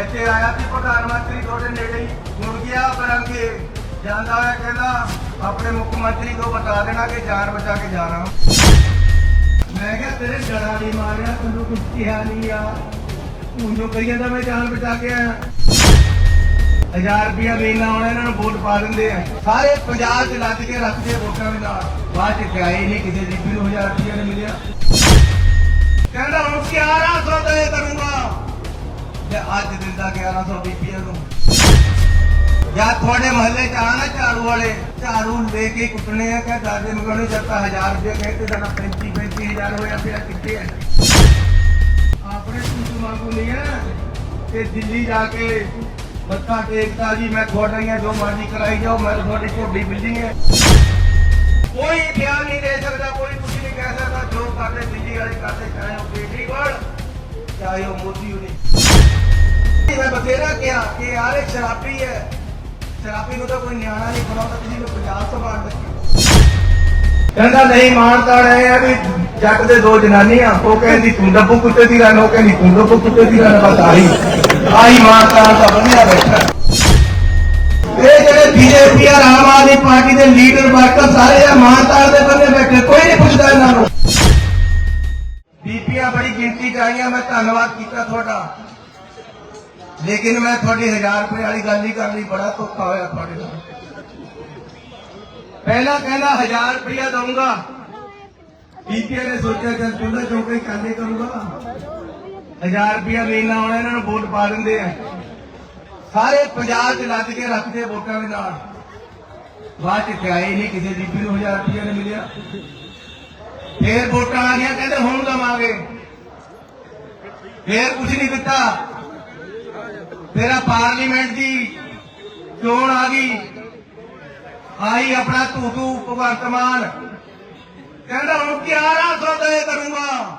ਇੱਥੇ ਆਇਆ ਸੀ ਪ੍ਰਧਾਨ ਮੰਤਰੀ ਤੁਹਾਡੇ ਨੇੜੇ ਹੀ। ਮੁੜ ਗਿਆ ਪਰੰਗੇ ਜਾਂਦਾ ਹੋਇਆ ਕਹਿੰਦਾ, ਆਪਣੇ ਮੁੱਖ ਮੰਤਰੀ ਤੋਂ ਬਤਾ ਦੇਣਾ ਕਿ ਜਾਨ ਬਚਾ ਕੇ ਜਾਣਾ। ਮੈਂ ਕਿਹਾ, ਤੇਰੇ ਜੜਾ ਨਹੀਂ ਮਾਰਿਆ ਤੈਨੂੰ ਕੁਝ ਕਿਹਾ ਨਹੀਂ ਆ। ਹੁਣ ਜੋ ਕਰੀ ਜਾਂਦਾ, ਮੈਂ ਜਾਨ ਬਚਾ ਕੇ ਆਇਆ। ਹਜ਼ਾਰ ਰੁਪਇਆ ਮਹੀਨਾ ਆਉਣਾ, ਇਹਨਾਂ ਨੂੰ ਵੋਟ ਪਾ ਦਿੰਦੇ ਆ। ਸਾਰੇ ਪੰਜਾਬ 'ਚ ਲੱਦ ਕੇ ਰੱਖਦੇ ਆ ਵੋਟਾਂ ਦੇ ਨਾਲ। ਬਾਅਦ 'ਚ ਕਿਹਾ ਹੀ ਨਹੀਂ, ਕਿਸੇ ਬੀਬੀ ਨੂੰ ਹਜ਼ਾਰ ਰੁਪਇਆ ਨਹੀਂ ਮਿਲਿਆ। ਕਹਿੰਦਾ, ਹੁਣ 1100 ਦੇ ਕਰੂੰਗਾ? ਤੇ ਅੱਜ ਦਿੰਦਾ 1100 ਬੀਬੀਆਂ ਨੂੰ। ਜਾਂ ਤੁਹਾਡੇ ਮਹੱਲੇ ਚ ਆਣਾ ਝਾੜੂ ਵਾਲੇ, ਝਾੜੂ ਲੈ ਕੇ ਕੁੱਟਣੇ ਆ ਕਿ ਦਾਦੇ ਮਗਣੇ ਜੱਤਾ 1000 ਰੁਪਏ ਕਹਿੰਦੇ ਸਾਡਾ 35 35000 ਹੋਇਆ ਫਿਰ ਕਿੱਥੇ ਹੈ ਆਪਣੇ ਸੂਤ ਮੰਗੂ ਨਹੀਂ ਹੈ ਤੇ ਦਿੱਲੀ ਜਾ ਕੇ ਮੱਥਾ ਟੇਕਦਾ ਜੀ, ਮੈਂ ਤੁਹਾਡੀਆਂ ਜੋ ਮਰਜ਼ੀ ਕਰਾਈ ਜਾਓ, ਮੈਂ ਤੁਹਾਡੀ ਝੋਡੀ ਬਿਲਡਿੰਗ ਹੈ ਕੋਈ ਬਿਆਨ ਨਹੀਂ ਦੇ ਸਕਦਾ, ਕੋਈ ਕੁਝ ਨਹੀਂ ਕਹਿ ਸਕਦਾ, ਜੋ ਕਰਦੇ ਦਿੱਲੀ ਵਾਲੇ ਕਰਦੇ, ਚਾਹੇ ਉਹ ਕੇਜਰੀਵਾਲ ਚਾਹੇ ਉਹ ਮੋਦੀ ਉਹਨੇ ਮੈਂ ਬਥੇਰਾ ਕਿਹਾ ਕਿ ਯਾਰ ਇਹ ਸ਼ਰਾਬੀ ਹੈ। ਸ਼ਰਾਬੀ ਨੂੰ ਤਾਂ ਕੋਈ ਨਿਆਣਾ ਨਹੀਂ ਬਣਾਉਂਦਾ, ਤੁਸੀਂ ਨੂੰ ਪੰਜਾਬ ਸੰਭਾਲ ਲੱਗੇ ਕਹਿੰਦਾ, ਨਹੀਂ ਮਾਨਤਾ ਰਹੇ ਆ ਵੀ ਜੱਟ ਦੇ ਦੋ ਜਨਾਨੀਆਂ, ਉਹ ਕਹਿੰਦੀ, ਤੂੰ ਡੱਬੂ ਕੁੱਤੇ ਦੀ ਰਨ ਉਹ ਕਹਿੰਦੀ, ਤੂੰ ਡੱਬੂ ਕੁੱਤੇ ਦੀ ਰਨ ਬਸ ਆਹੀ ਆਹੀ ਮਾਨਤਾ ਦਾ ਬੰਨਿਆ ਬੈਠਾ ਇਹ ਜਿਹੜੇ ਬੀਜੇਪੀ ਆ ਆਮ ਆਦਮੀ ਪਾਰਟੀ ਦੇ ਲੀਡਰ ਵਰਕਰ ਸਾਰੇ ਆ ਮਾਨਤਾ ਦੇ ਬੰਨੇ ਬੈਠੇ, ਕੋਈ ਨਹੀਂ ਪੁੱਛਦਾ ਇਹਨਾਂ ਨੂੰ। ਬੀਪੀਆਂ ਬੜੀ ਗਿਣਤੀ ਚ ਆਈਆਂ, ਮੈਂ ਧੰਨਵਾਦ ਕੀਤਾ ਤੁਹਾਡਾ। ਲੇਕਿਨ ਮੈਂ ਤੁਹਾਡੀ 1000 ਰੁਪਏ ਵਾਲੀ ਗੱਲ ਹੀ ਕਰਨੀ ਬੜਾ ਧੋਖਾ ਹੋਇਆ ਤੁਹਾਡੇ ਨਾਲ। ਪਹਿਲਾਂ ਕਹਿੰਦਾ 1000 ਰੁਪਇਆ ਦਊਂਗਾ। ਬੀਪੀਆ ਨੇ ਸੋਚਿਆ ਕਿ ਚੁੱਲ੍ਹਾ ਚੌਕੇ ਹੀ ਕਾਲੇ ਕਰੂੰਗਾ। 1000 ਰੁਪਇਆ ਮਹੀਨਾ ਆਉਣਾ ਇਹਨਾਂ ਨੂੰ ਵੋਟ ਪਾ ਦਿੰਦੇ ਆ। ਸਾਰੇ ਪੰਜਾਬ 'ਚ ਲੱਦ ਕੇ ਰੱਖਦੇ ਵੋਟਾਂ ਦੇ ਨਾਲ। ਬਾਅਦ 'ਚ ਕਿਹਾ ਹੀ ਨਹੀਂ, ਕਿਸੇ ਬੀਬੀ ਨੂੰ 1000 ਰੁਪਇਆ ਨਹੀਂ ਮਿਲਿਆ। ਫੇਰ ਵੋਟਾਂ ਆ ਗਈਆਂ, ਕਹਿੰਦੇ ਹੁਣ ਦਵਾਂਗੇ। ਫੇਰ ਕੁਝ ਨਹੀਂ ਦਿੱਤਾ। ਤੇਰਾ ਪਾਰਲੀਮੈਂਟ ਦੀ ਚੋਣ ਆ ਗਈ। ਆਈ ਆਪਣਾ ਤੂੰ ਤੂੰ ਭਗਵੰਤ ਮਾਨ ਕਹਿੰਦਾ ਹੁਣ 1100 ਦੇ ਕਰੂੰਗਾ।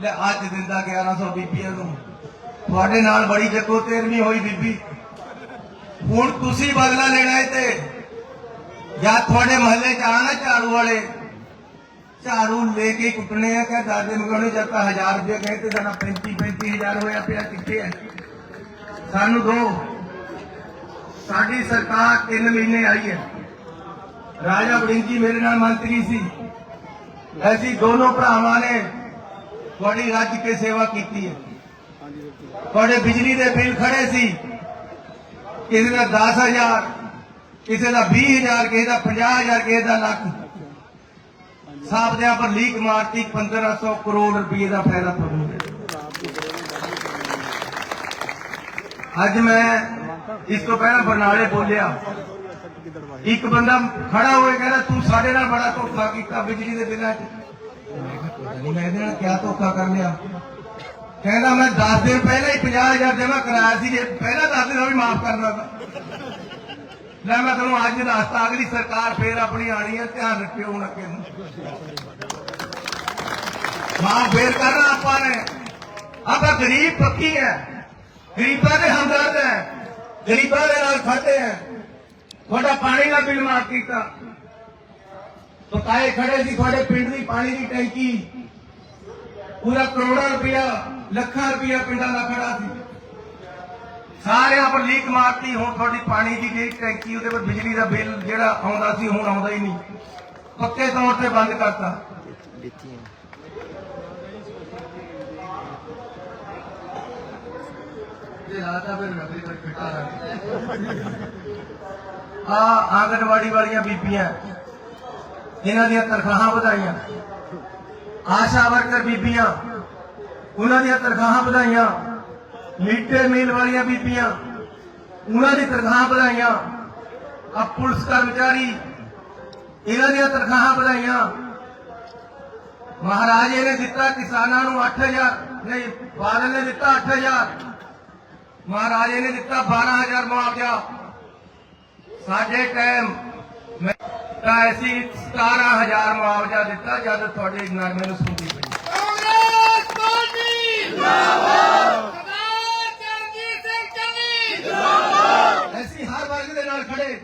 ਲੈ, ਅੱਜ ਦਿੰਦਾ 1100 ਬੀਬੀਆਂ ਨੂੰ। ਤੁਹਾਡੇ ਨਾਲ ਬੜੀ ਜੱਗੋ ਤੇਰਵੀਂ ਹੋਈ ਬੀਬੀ। ਹੁਣ ਤੁਸੀਂ ਬਦਲਾ ਲੈਣਾ ਹੈ ਤੇ। ਜਾਂ ਤੁਹਾਡੇ ਮਹੱਲੇ ਚ ਆਣਾ ਝਾੜੂ ਵਾਲੇ। ਝਾੜੂ ਲੈ ਕੇ ਕੁੱਟਣੇ ਆ ਕਿ ਦਾਦੇ ਮਗਣੇ ਜੱਤਾ 1000 ਰੁਪਏ ਕਹਿੰਦੇ ਸਾਡਾ 35 35000 ਹੋਇਆ ਪਿਆ, ਕਿੱਥੇ ਹੈ? ਸਾਨੂੰ ਦੋ। ਸਾਡੀ ਸਰਕਾਰ 3 ਮਹੀਨੇ ਆਈ ਹੈ। ਰਾਜਾ ਵੜਿੰਗੀ ਮੇਰੇ ਨਾਲ ਮੰਤਰੀ ਸੀ। ਅਸੀਂ ਦੋਨੋਂ ਭਰਾਵਾਂ ਨੇ ਤੁਹਾਡੀ ਰੱਜ ਕੇ ਸੇਵਾ ਕੀਤੀ ਹੈ। ਤੁਹਾਡੇ ਬਿਜਲੀ ਦੇ ਬਿੱਲ ਖੜੇ ਸੀ। ਕਿਸੇ ਦਾ 10000 ਕਿਸੇ ਦਾ 20000 ਕਿਸੇ ਦਾ 50000 ਕਿਸੇ ਦਾ ਲੱਖ। ਸਾਬ ਦੇ ਪਰ ਲੀਕ ਮਾਰਤੀ 1500 ਕਰੋੜ ਰੁਪਏ ਦਾ ਫਾਇਦਾ ਤੁਹਾਨੂੰ। ਅੱਜ ਮੈਂ ਇਸ ਤੋਂ ਪਹਿਲਾਂ ਬਰਨਾਲੇ ਬੋਲਿਆ। ਇੱਕ ਬੰਦਾ ਖੜਾ ਹੋਏ ਕਹਿੰਦਾ, ਤੂੰ ਸਾਡੇ ਨਾਲ ਬੜਾ ਧੋਖਾ ਕੀਤਾ ਬਿਜਲੀ ਦੇ ਬਿੱਲਾਂ 'ਚ। ਮੈਂ ਇਹਦੇ ਨਾਲ ਕਿਆ ਧੋਖਾ ਕਰ ਲਿਆ? ਕਹਿੰਦਾ, ਮੈਂ 10 ਦਿਨ ਪਹਿਲਾਂ ਹੀ 50000 ਜਮ੍ਹਾਂ ਕਰਾਇਆ ਸੀ, ਜੇ ਪਹਿਲਾਂ 10 ਦਿਨ ਵੀ ਮਾਫ ਕਰਨਾ ਤਾਂ। ਲੈ, ਮੈਂ ਤੁਹਾਨੂੰ ਅੱਜ ਦੱਸਤਾ, ਅਗਲੀ ਸਰਕਾਰ ਫੇਰ ਆਪਣੀ ਆਣੀ ਹੈ ਧਿਆਨ ਰੱਖਿਓ ਹੁਣ ਅੱਗੇ ਨੂੰ। ਮਾਫ ਫੇਰ ਕਰਨਾ ਆਪਾਂ ਨੇ। ਆਪਾਂ ਗਰੀਬ ਪੱਕੀ ਹੈ ਗਰੀਬਾਂ ਦੇ ਹਮਦਰਦ ਹੈ। ਗਰੀਬਾਂ ਦੇ ਨਾਲ ਖੜਦੇ ਹੈ। ਤੁਹਾਡਾ ਪਾਣੀ ਦਾ ਬਿੱਲ ਮਾਫ ਕੀਤਾ। ਬਕਾਏ ਖੜੇ ਸੀ, ਤੁਹਾਡੇ ਪਿੰਡ ਦੀ ਪਾਣੀ ਦੀ ਟੈਂਕੀ। ਪੂਰਾ ਕਰੋੜਾਂ ਰੁਪਇਆ, ਲੱਖਾਂ ਰੁਪਇਆ ਪਿੰਡਾਂ ਦਾ ਖੜਾ ਸੀ। ਸਾਰਿਆਂ ਪਰ ਲੀਕ ਮਾਰਤੀ, ਹੁਣ ਤੁਹਾਡੀ ਪਾਣੀ ਦੀ ਜਿਹੜੀ ਟੈਂਕੀ, ਉਹਦੇ ਪਰ ਬਿਜਲੀ ਦਾ ਬਿੱਲ ਜਿਹੜਾ ਆਉਂਦਾ ਸੀ, ਹੁਣ ਆਉਂਦਾ ਹੀ ਨਹੀਂ। ਪੱਕੇ ਤੌਰ ਤੇ ਬੰਦ ਕਰਤਾ। ਇਹ ਰਾਤਾ ਫਿਰ ਨਕਲੀ ਪਰ ਫਿੱਟਾ ਆ ਆਂਗਨਵਾੜੀ ਵਾਲੀਆਂ ਬੀਬੀਆਂ ਇਹਨਾਂ ਦੀਆਂ ਤਨਖਾਹਾਂ ਵਧਾਈਆਂ। ਆਸ਼ਾ ਵਰਕਰ ਬੀਬੀਆਂ, ਉਹਨਾਂ ਦੀਆਂ ਤਨਖਾਹਾਂ ਵਧਾਈਆਂ। ਮਿਡ ਮੀਲ ਵਾਲੀਆਂ ਬੀਬੀਆਂ, ਉਹਨਾਂ ਦੀ ਤਨਖਾਹਾਂ ਵਧਾਈਆਂ। ਆ ਪੁਲਿਸ ਕਰਮਚਾਰੀ, ਇਹਨਾਂ ਦੀਆਂ ਤਨਖਾਹਾਂ ਵਧਾਈਆਂ। ਮਹਾਰਾਜੇ ਨੇ ਦਿੱਤਾ ਕਿਸਾਨਾਂ ਨੂੰ 8000 ਨਹੀਂ, ਬਾਦਲ ਨੇ ਦਿੱਤਾ 8000 ਮਹਾਰਾਜੇ ਨੇ ਦਿੱਤਾ 12000 ਮੁਆਵਜ਼ਾ। ਸਾਡੇ ਟਾਈਮ ਮੈਂ ਤਾਂ ਅਸੀਂ 17000 ਮੁਆਵਜ਼ਾ ਦਿੱਤਾ ਜਦ ਤੁਹਾਡੇ ਨਰਮੇ ਨੂੰ ਸੁਣਦੀ ਪਈ। ਕਾਂਗਰਸ ਪਾਰਟੀ ਜਿੰਦਾਬਾਦ ਸਰਦਾਰ ਸਿੰਘ ਚੰਨੀ। ਅਸੀਂ ਹਰ ਵਰਗ ਦੇ ਨਾਲ ਖੜੇ।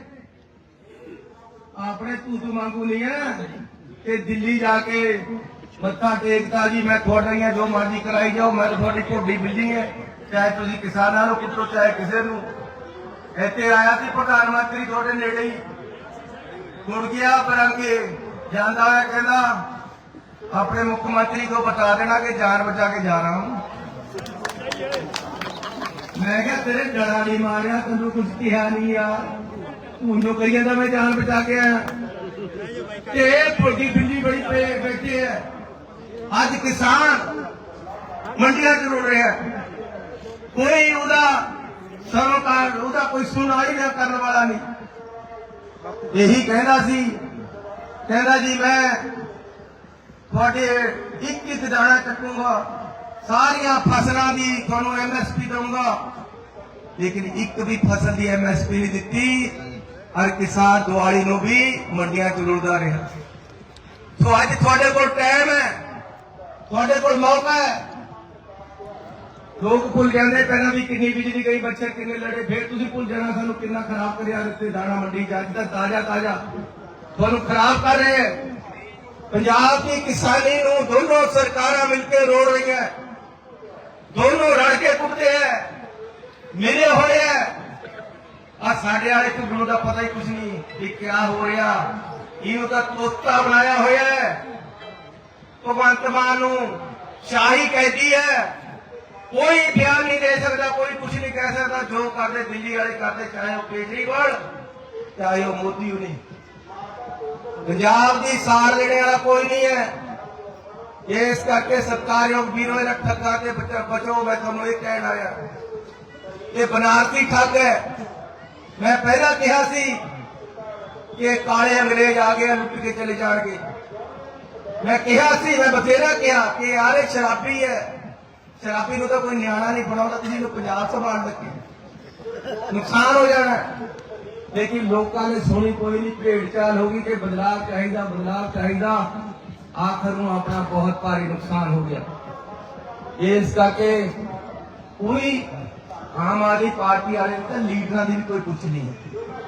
ਆਪਣੇ ਤੂਤ ਮੰਗੂ ਨਹੀਂ ਹੈ ਕਿ ਦਿੱਲੀ ਜਾ ਕੇ ਮੱਥਾ ਦੇਖਦਾ ਜੀ, ਮੈਂ ਤੁਹਾਡੀਆਂ ਜੋ ਮਰਜ਼ੀ ਕਰਾਈ ਜਾਓ, ਮੈਂ ਤੁਹਾਡੀ ਝੋਡੀ ਬਿਲਡਿੰਗ ਹੈ ਚਾਹੇ ਤੁਸੀਂ ਕਿਸਾਨਾਂ ਨੂੰ ਕਿਤੋਂ ਚਾਹੇ ਕਿਸੇ ਨੂੰ। ਇੱਥੇ ਆਇਆ ਸੀ ਪ੍ਰਧਾਨ ਮੰਤਰੀ ਤੁਹਾਡੇ ਨੇੜੇ ਹੀ। ਮੁੜ ਗਿਆ ਪਰੰਗੇ ਜਾਂਦਾ ਹੋਇਆ ਕਹਿੰਦਾ, ਆਪਣੇ ਮੁੱਖ ਮੰਤਰੀ ਕੋ ਬਤਾ ਦੇਣਾ ਕਿ ਜਾਨ ਬਚਾ ਕੇ ਜਾ ਰਹਾ ਹਾਂ। ਮੈਂ ਕਿਹਾ, ਤੇਰੇ ਡਰਾ ਨਹੀਂ ਮਾਰਿਆ ਤੈਨੂੰ ਕੁਝ ਕਿਹਾ ਨਹੀਂ ਆ। ਤੂੰ ਜੋ ਕਰੀਏ ਤਾਂ ਮੈਂ ਜਾਨ ਬਚਾ ਕੇ ਆਇਆ। ਤੇ ਪੁਰਗੀ ਅੱਜ ਕਿਸਾਨ ਮੰਡੀਆਂ ਚ ਰੁੜ ਰਿਹਾ ਕੋਈ ਉਹਦਾ ਸਰੋਕਾਰ, ਉਹਦਾ ਕੋਈ ਸੁਣਾਈ ਨਾ ਕਰਨ ਵਾਲਾ ਨਹੀਂ। ਇਹੀ ਕਹਿੰਦਾ ਸੀ, ਕਹਿੰਦਾ ਜੀ, ਮੈਂ ਤੁਹਾਡੇ ਇੱਕ ਇੱਕ ਦਾਣਾ ਚੱਕੂਗਾ, ਸਾਰੀਆਂ ਫਸਲਾਂ ਦੀ ਤੁਹਾਨੂੰ ਐਮਐਸਪੀ ਦਊਂਗਾ। ਲੇਕਿਨ ਇੱਕ ਵੀ ਫਸਲ ਦੀ ਐਮਐਸਪੀ ਨਹੀਂ ਦਿੱਤੀ। ਔਰ ਕਿਸਾਨ ਦਿਵਾਲੀ ਨੂੰ ਵੀ ਮੰਡੀਆਂ 'ਚ ਰੁਲਦਾ ਰਿਹਾ। ਸੋ ਅੱਜ ਤੁਹਾਡੇ ਕੋਲ ਟਾਈਮ ਹੈ। ਤੁਹਾਡੇ ਕੋਲ ਮੌਕਾ ਹੈ। ਲੋਕ ਭੁੱਲ ਜਾਂਦੇ ਪਹਿਲਾਂ ਵੀ ਕਿੰਨੀ ਬਿਜਲੀ ਗਈ, ਬੱਚੇ ਕਿੰਨੇ ਲੜੇ, ਫਿਰ ਤੁਸੀਂ ਭੁੱਲ ਜਾਣਾ, ਸਾਨੂੰ ਕਿੰਨਾ ਖਰਾਬ ਕਰਿਆ ਦਿੱਤੇ ਦਾਣਾ ਮੰਡੀ 'ਚ, ਅੱਜ ਤੱਕ ਤਾਜ਼ਾ ਤਾਜ਼ਾ। ਤੁਹਾਨੂੰ ਖਰਾਬ ਕਰ ਰਹੇ ਪੰਜਾਬ ਦੀ ਕਿਸਾਨੀ ਨੂੰ ਦੋਨੋਂ ਸਰਕਾਰਾਂ ਮਿਲ ਕੇ ਰੋੜ ਰਹੀਆਂ ਦੋਨੋਂ ਰਲ ਕੇ ਕੁੱਟਦੇ ਹੈ। ਮੇਰੇ ਹੋਏ ਹੈ। ਆ ਸਾਡੇ ਵਾਲੇ ਝੁੱਗਣੂ ਦਾ ਪਤਾ ਹੀ ਕੁਝ ਨਹੀਂ ਕਿ ਕੀ ਹੋ ਰਿਹਾ। ਇਹਨੂੰ ਤਾਂ ਤੋਤਾ ਬਣਾਇਆ ਹੋਇਆ ਹੈ। ਭਗਵੰਤ ਮਾਨ ਨੂੰ ਸ਼ਾਹੀ ਕਹਿੰਦੀ ਹੈ, ਕੋਈ ਬਿਆਨ ਨਹੀਂ ਦੇ ਸਕਦਾ, ਕੋਈ ਕੁਝ ਨਹੀਂ ਕਹਿ ਸਕਦਾ, ਜੋ ਕਰਦੇ ਦਿੱਲੀ ਵਾਲੇ ਕਰਦੇ, ਚਾਹੇ ਉਹ ਕੇਜਰੀਵਾਲ, ਚਾਹੇ ਉਹ ਮੋਦੀ ਨਹੀਂ ਪੰਜਾਬ ਦੀ ਸਾਰ ਲੈਣੇ ਵਾਲਾ ਕੋਈ ਨਹੀਂ ਹੈ। ਇਸ ਕਰਕੇ ਸਰਕਾਰਯੋਗ ਵੀਰੋ, ਇਹਨਾਂ ਠੱਗਾ ਤੇ ਬਚੋ ਬਚੋ, ਮੈਂ ਤੁਹਾਨੂੰ ਇਹ ਕਹਿਣ ਆਇਆ। ਇਹ ਬਨਾਰਸੀ ਠੱਗ ਹੈ। ਮੈਂ ਪਹਿਲਾਂ ਕਿਹਾ ਸੀ ਕਿ ਕਾਲੇ ਅੰਗਰੇਜ਼ ਆ ਗਏ ਲੁੱਟ ਕੇ ਚਲੇ ਜਾਣਗੇ। ਮੈਂ ਕਿਹਾ ਸੀ, ਮੈਂ ਬਥੇਰਾ ਕਿਹਾ ਕਿ ਯਾਰ ਇਹ ਸ਼ਰਾਬੀ ਹੈ। ਸ਼ਰਾਬੀ ਨੂੰ ਤਾਂ ਕੋਈ ਨਿਆਣਾ ਨਹੀਂ ਬਣਾਉਂਦਾ, ਤੁਸੀਂ ਇਹਨੂੰ ਪੰਜਾਬ ਸੰਭਾਲ ਲੱਗੇ ਨੁਕਸਾਨ ਹੋ ਜਾਣਾ। ਲੇਕਿਨ ਲੋਕਾਂ ਨੇ ਸੁਣੀ ਕੋਈ ਨਹੀਂ ਭੇਡ ਚਾਲ ਹੋ ਗਈ ਕਿ ਬਦਲਾਅ ਚਾਹੀਦਾ ਬਦਲਾਅ ਚਾਹੀਦਾ। ਆਖਰ ਨੂੰ ਆਪਣਾ ਬਹੁਤ ਭਾਰੀ ਨੁਕਸਾਨ ਹੋ ਗਿਆ। ਇਸ ਕਰਕੇ ਕੋਈ ਆਮ ਆਦਮੀ ਪਾਰਟੀ ਵਾਲੇ ਤਾਂ ਲੀਡਰਾਂ ਦੀ ਵੀ ਕੋਈ ਪੁੱਛ ਨਹੀਂ।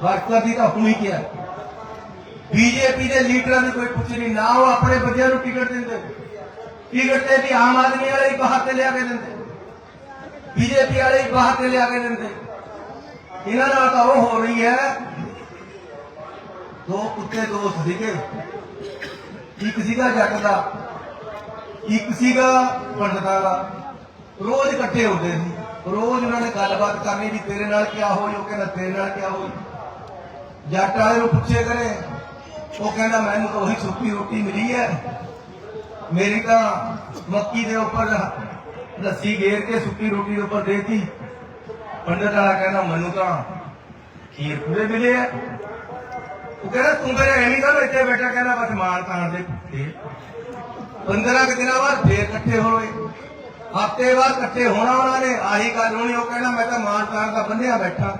ਵਰਕਰ ਦੀ ਤਾਂ ਹੁਣੀ ਕਿਹਾ। ਬੀਜੇਪੀ ਦੇ ਲੀਡਰਾਂ ਦੀ ਕੋਈ ਪੁੱਛ ਨਹੀਂ, ਨਾ ਉਹ ਆਪਣੇ ਬੱਚਿਆਂ ਨੂੰ ਟਿਕਟ ਦਿੰਦੇ। ਟਿਕਟ ਤੇ ਵੀ ਆਮ ਆਦਮੀ ਵਾਲੇ ਹੀ ਬਾਹਰ ਤੇ ਲਿਆ ਕੇ ਦਿੰਦੇ। ਬੀਜੇਪੀ ਵਾਲੇ ਹੀ ਬਾਹਰ ਤੇ ਲਿਆ ਕੇ ਦਿੰਦੇ। ਇਹਨਾਂ ਨਾਲ ਤਾਂ ਉਹ ਹੋ ਰਹੀ ਹੈ। ਦੋ ਕੁੱਤੇ ਦੋਸਤ ਸੀਗੇ ਇੱਕ ਸੀਗਾ ਜੱਟ ਦਾ, ਇੱਕ ਸੀਗਾ ਪੰਡਤਾਂ ਦਾ। ਰੋਜ਼ ਇਕੱਠੇ ਹੁੰਦੇ ਸੀ। ਰੋਜ਼ ਉਹਨਾਂ ਨੇ ਗੱਲਬਾਤ ਕਰਨੀ ਵੀ ਤੇਰੇ ਨਾਲ ਕੀ ਹੋਈ, ਉਹ ਕਹਿੰਦਾ ਤੇਰੇ ਨਾਲ ਕੀ ਹੋਈ। ਜੱਟ ਵਾਲੇ ਨੂੰ ਪੁੱਛੇ ਕਰੇ ਉਹ ਕਹਿੰਦਾ, ਮੈਨੂੰ ਤਾਂ ਉਹੀ ਸੁੱਕੀ ਰੋਟੀ ਮਿਲੀ ਹੈ। ਮੇਰੀ ਤਾਂ ਮੱਕੀ ਦੇ ਉੱਪਰ ਲੱਸੀ ਗੇਰ ਕੇ ਸੁੱਕੀ ਰੋਟੀ ਦੇ ਉੱਪਰ ਦੇਤੀ। ਪੰਡਤ ਵਾਲਾ ਕਹਿੰਦਾ, ਮੈਨੂੰ ਤਾਂ ਖੀਰ ਪੂਰੇ ਮਿਲੇ ਆ। ਉਹ ਕਹਿੰਦਾ, ਤੂੰ ਮੇਰੇ ਐਵੇਂ ਤਾਂ ਇੱਥੇ ਬੈਠਾ, ਕਹਿੰਦਾ, ਬਸ ਮਾਰ ਤਾਣ ਦੇ ਪੁੱਤੇ 15 ਕੁ ਦਿਨਾਂ ਬਾਅਦ ਫੇਰ ਇਕੱਠੇ ਹੋਏ। ਹਫ਼ਤੇ ਬਾਅਦ ਇਕੱਠੇ ਹੋਣਾ ਉਹਨਾਂ ਨੇ, ਆਹੀ ਗੱਲ ਹੋਣੀ, ਉਹ ਕਹਿੰਦਾ, ਮੈਂ ਤਾਂ ਮਾਰ ਤਾਣ ਦਾ ਬੰਨਿਆ ਬੈਠਾ।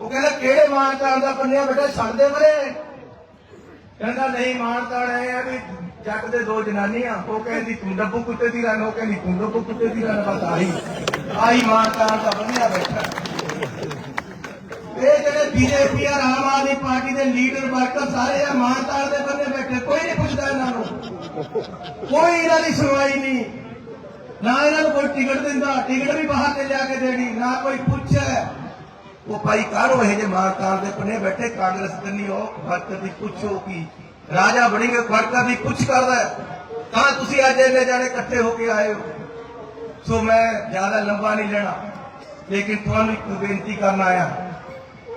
ਉਹ ਕਹਿੰਦਾ, ਕਿਹੜੇ ਮਾਰ ਤਾਣ ਦਾ ਬੰਨਿਆ ਬੈਠਾ? ਛੱਡ ਦੇ ਮਰੇ। ਕਹਿੰਦਾ, ਨਹੀਂ ਮਾਨ ਤਾਣ ਆ ਵੀ ਜੱਟ ਦੇ ਦੋ ਜਨਾਨੀਆਂ, ਉਹ ਕਹਿੰਦੀ, ਤੂੰ ਡੱਬੂ ਕੁੱਤੇ ਦੀ ਰਨ ਉਹ ਕਹਿੰਦੀ, ਤੂੰ ਡੱਬੂ ਕੁੱਤੇ ਦੀ ਰਨ ਬਸ ਆਹੀ ਆਹੀ ਮਾਨ ਦਾ ਬੰਨਿਆ ਬੈਠਾ। ਇਹ ਜਿਹੜੇ ਬੀਜੇਪੀ ਆ ਆਮ ਆਦਮੀ ਪਾਰਟੀ ਦੇ ਲੀਡਰ ਵਰਕਰ ਸਾਰੇ ਆ ਮਾਨਤਾਲ ਦੇ ਬੰਨੇ ਬੈਠੇ, ਕੋਈ ਨਹੀਂ ਪੁੱਛਦਾ ਇਹਨਾਂ ਨੂੰ। ਕੋਈ ਇਹਨਾਂ ਦੀ ਸੁਣਵਾਈ ਨਹੀਂ। ਨਾ ਇਹਨਾਂ ਨੂੰ ਕੋਈ ਟਿਕਟ ਦਿੰਦਾ, ਟਿਕਟ ਵੀ ਬਾਹਰ ਤੇ ਲਿਆ ਕੇ ਦੇਣੀ, ਨਾ ਕੋਈ ਪੁੱਛੇ ਉਹ ਭਾਈ ਕਾਹਨੂੰ ਇਹ ਜੇ ਮਾਨਤਾਲ ਦੇ ਬੰਨੇ ਬੈਠੇ? ਕਾਂਗਰਸ ਕਰਨੀ ਉਹ ਵਰਕਰ ਦੀ ਪੁੱਛੋ ਕੀ? ਰਾਜਾ ਬਣੀਗੇ ਵਰਕਰ ਦੀ ਪੁੱਛ ਕਰਦਾ ਤਾਂ ਤੁਸੀਂ ਅੱਜ ਇੰਨੇ ਜਾਣੇ ਇਕੱਠੇ ਹੋ ਕੇ ਆਏ ਹੋ। ਸੋ ਮੈਂ ਜ਼ਿਆਦਾ ਲੰਬਾ ਨਹੀਂ ਲੈਣਾ, ਲੇਕਿਨ ਤੁਹਾਨੂੰ ਇੱਕ ਬੇਨਤੀ ਕਰਨ ਆਇਆ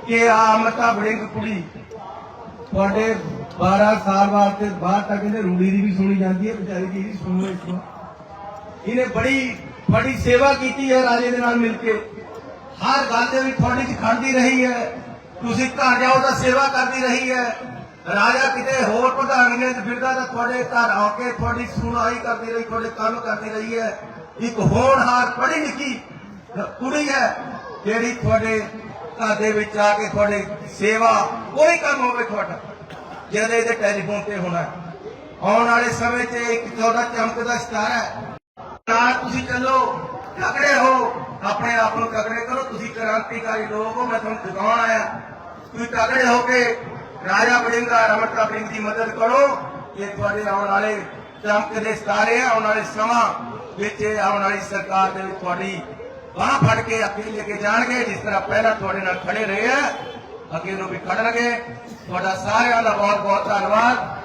ਕਿ ਆ ਅਮਰਤਾ ਬੜਿੰਗ ਕੁੜੀ, ਤੁਹਾਡੇ 12 ਸਾਲ ਵਾਸਤੇ ਬਾਹਰ ਤੱਕ ਇਹਨੇ ਰੂੜੀ ਦੀ ਵੀ ਸੁਣੀ ਜਾਂਦੀ ਹੈ, ਵਿਚਾਰੀ ਦੀ ਸੁਣੋ ਇਸ ਨੂੰ ਇਹਨੇ ਬੜੀ ਬੜੀ ਸੇਵਾ ਕੀਤੀ ਹੈ ਰਾਜੇ ਦੇ ਨਾਲ ਮਿਲ ਕੇ। ਹਰ ਗੱਲ ਦੇ ਵਿੱਚ ਤੁਹਾਡੀ ਚ ਖੜਦੀ ਰਹੀ ਹੈ। ਤੁਸੀਂ ਘਰ ਜਾਓ ਤਾਂ ਸੇਵਾ ਕਰਦੀ ਰਹੀ ਹੈ। ਰਾਜਾ ਕਿਤੇ ਹੋਰ ਪ੍ਰਧਾਨੀਆਂ ਚ ਫਿਰਦਾ ਤਾਂ ਤੁਹਾਡੇ ਘਰ ਆ ਕੇ ਤੁਹਾਡੀ ਸੁਣਾਈ ਕਰਦੀ ਰਹੀ, ਤੁਹਾਡੇ ਕੰਮ ਕਰਦੀ ਰਹੀ ਹੈ। ਇੱਕ ਹੋਣਹਾਰ ਪੜ੍ਹੀ ਲਿਖੀ ਕੁੜੀ ਹੈ, ਜਿਹੜੀ ਤੁਹਾਡੇ ਘਰ ਦੇ ਵਿੱਚ ਆ ਕੇ ਤੁਹਾਡੇ ਸੇਵਾ, ਕੋਈ ਕੰਮ ਹੋਵੇ ਤੁਹਾਡਾ, ਜਦ ਇਹਦੇ ਟੈਲੀਫੋਨ ਤੇ ਹੋਣਾ ਆਉਣ ਵਾਲੇ ਸਮੇਂ 'ਚ ਇੱਕ ਤੁਹਾਡਾ ਚਮਕਦਾ ਸਿਤਾਰਾ ਹੈ। ਨਾਲ ਤੁਸੀਂ ਚੱਲੋ, ਤਕੜੇ ਹੋ ਆਪਣੇ ਆਪ ਨੂੰ ਤਕੜੇ ਕਰੋ, ਤੁਸੀਂ ਕ੍ਰਾਂਤੀਕਾਰੀ ਲੋਕ ਹੋ, ਮੈਂ ਤੁਹਾਨੂੰ ਜਗਾਉਣ ਆਇਆ। ਤੁਸੀਂ ਤਕੜੇ ਹੋ ਕੇ ਰਾਜਾ ਬੜਿੰਗਾ ਰਮਤਾ ਬੜਿੰਗ ਦੀ ਮਦਦ ਕਰੋ। ਇਹ ਤੁਹਾਡੇ ਆਉਣ ਵਾਲੇ ਚਮਕਦੇ ਸਿਤਾਰੇ ਆਉਣ ਵਾਲੇ ਸਮਾਂ ਵਿੱਚ ਇਹ ਆਉਣ ਵਾਲੀ ਸਰਕਾਰ ਦੇ ਵਿੱਚ ਤੁਹਾਡੀ ਬਾਹ ਫੜ ਕੇ ਅੱਗੇ ਲੈ ਕੇ ਜਾਣਗੇ, ਜਿਸ ਤਰ੍ਹਾਂ ਪਹਿਲਾਂ ਤੁਹਾਡੇ ਨਾਲ ਖੜੇ ਰਹੇ ਆ। ਅੱਗੇ ਨੂੰ ਵੀ ਖੜਨਗੇ। ਤੁਹਾਡਾ ਸਾਰਿਆਂ ਦਾ ਬਹੁਤ ਬਹੁਤ ਧੰਨਵਾਦ।